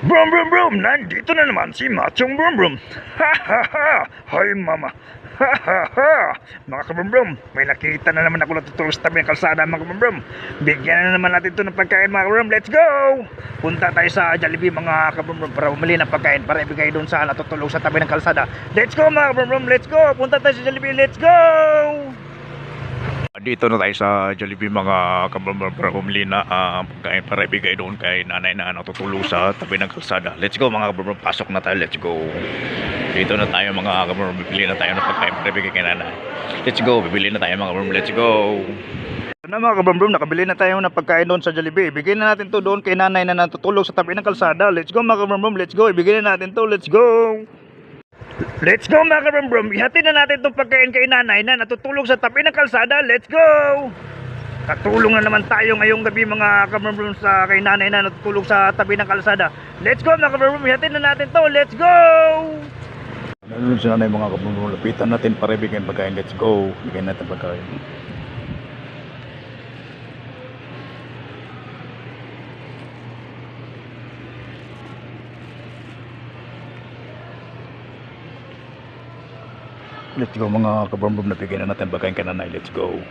Brum brum brum! Nandito na naman si Machong Brum Brum! Ha ha ha! Hoy mama! Ha ha ha! Mga kabrum brum, may nakita na naman ako natutulog sa tabi ng kalsada mga kabrum brum. Bigyan na naman natin ito ng pagkain mga kabrum Let's go! Punta tayo sa Jollibee mga kabrum brum para bumili ng pagkain para ibigay doon sa natutulog sa tabi ng kalsada. Let's go mga kabrum brum! Let's go! Punta tayo sa Jollibee! Let's go! Dito na tayo sa Jollibee mga kabambang para bumili na ah, pagkain para ibigay doon kay nanay na natutulog sa tabi ng kalsada. Let's go mga kabambang, pasok na tayo, let's go. Dito na tayo mga kabambang, bibili na tayo ng pagkain para ibigay kay nanay. Let's go, bibili na tayo mga kabambang, let's go. Na mga kabambang, nakabili na tayo ng pagkain doon sa Jollibee. Ibigay na natin to doon kay nanay na natutulog sa tabi ng kalsada. Let's go mga kabambang, let's go. Ibigay na natin to, let's go. Let's go mga kabambrom! Ihatid na natin itong pagkain kay nanay na natutulog sa tabi ng kalsada. Let's go! Katulong na naman tayo ngayong gabi mga kabambrom sa kay nanay na natutulog sa tabi ng kalsada. Let's go mga kabambrom! Ihatid na natin to. Let's go! Nandun si nanay mga kabambrom. Lapitan natin para ibigay pagkain. Let's go! Bigyan natin pagkain. Let's go mga kabambrom. Nabigyan na natin pagkain kay nanay. Let's go!